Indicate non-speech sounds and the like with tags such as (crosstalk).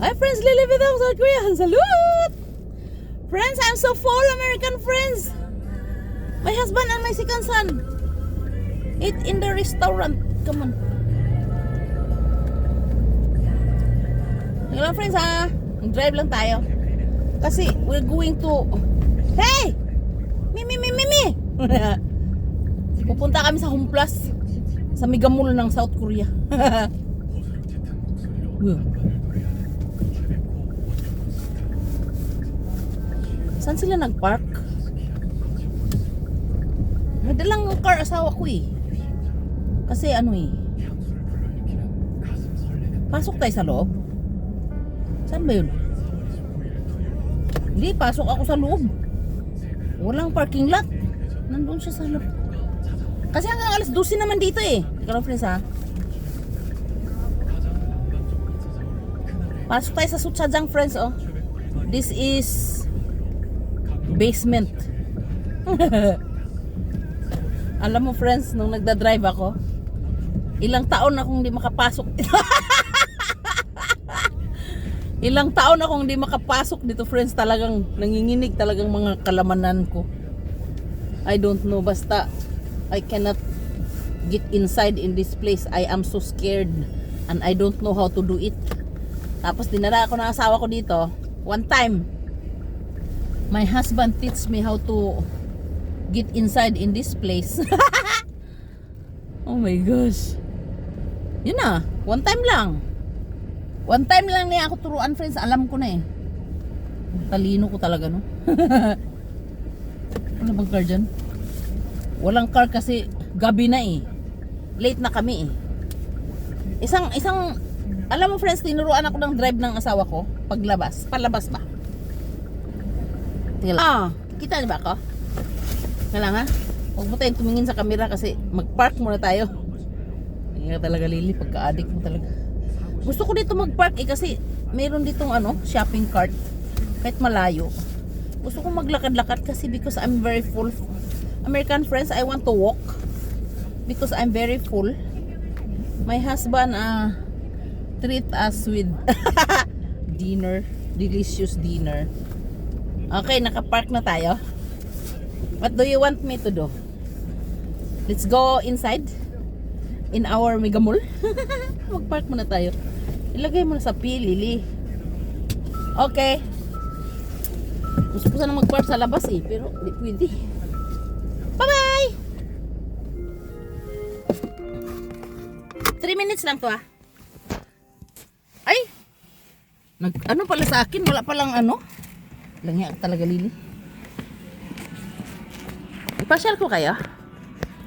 Hi friends, Lily Vidang South Korea. Salute! Friends, I'm so full, American friends. My husband and my second son. Eat in the restaurant. Come on. Hello friends ha. Drive lang tayo. Kasi we're going to... Hey! Mimi, mimi, mimi! (laughs) Pupunta kami sa Home Plus. Sa Mega Mall ng South Korea. (laughs) Saan sila nag-park? May dalang car asawa ko eh. Kasi ano eh. Pasok tayo sa loob. Saan ba yun? Hindi, pasok ako sa loob. Walang parking lot. Nandun siya sa loob. Kasi hanggang alas 12 naman dito eh. Ikaw friends ha. Pasok tayo sa Suchajang friends oh. This is basement. (laughs) Alam mo friends, nung nagda-drive ako, ilang taon akong hindi makapasok. (laughs) ilang taon akong hindi makapasok dito friends. Talagang nanginginig talagang mga kalamanan ko. I don't know, basta I cannot get inside in this place. I am so scared and I don't know how to do it. Tapos dinala ako ng asawa ko dito. One time, my husband teach me how to get inside in this place. (laughs) oh my gosh. Yun na, one time lang. One time lang niya ako turuan friends, alam ko na eh. Talino ko talaga no. Wala (laughs) bang car dyan? Walang car kasi gabi na eh. Late na kami eh. Isang, isang, alam mo friends, tinuruan ako ng drive ng asawa ko. Paglabas, palabas ba? Tingnan lang. Ah, kita niyo ba ako? Kailangan ha? Huwag mo tayong tumingin sa camera kasi mag-park muna tayo. Hindi ka talaga lili, pagka-addict mo talaga. Gusto ko dito mag-park eh kasi meron ditong ano, shopping cart. Kahit malayo. Gusto ko maglakad-lakad kasi because I'm very full. American friends, I want to walk because I'm very full. My husband uh, treat us with (laughs) dinner, delicious dinner. Okay, nakapark na tayo. What do you want me to do? Let's go inside in our mega mall. (laughs) Mag-park muna tayo. Ilagay mo na sa pilili. Okay. Gusto ko sana mag-park sa labas eh, pero hindi pwede. Bye-bye! 3 minutes lang to ah. Ay! Nag, ano pala sa akin? Wala palang ano? Langya talaga lili. Ipasyal ko kaya?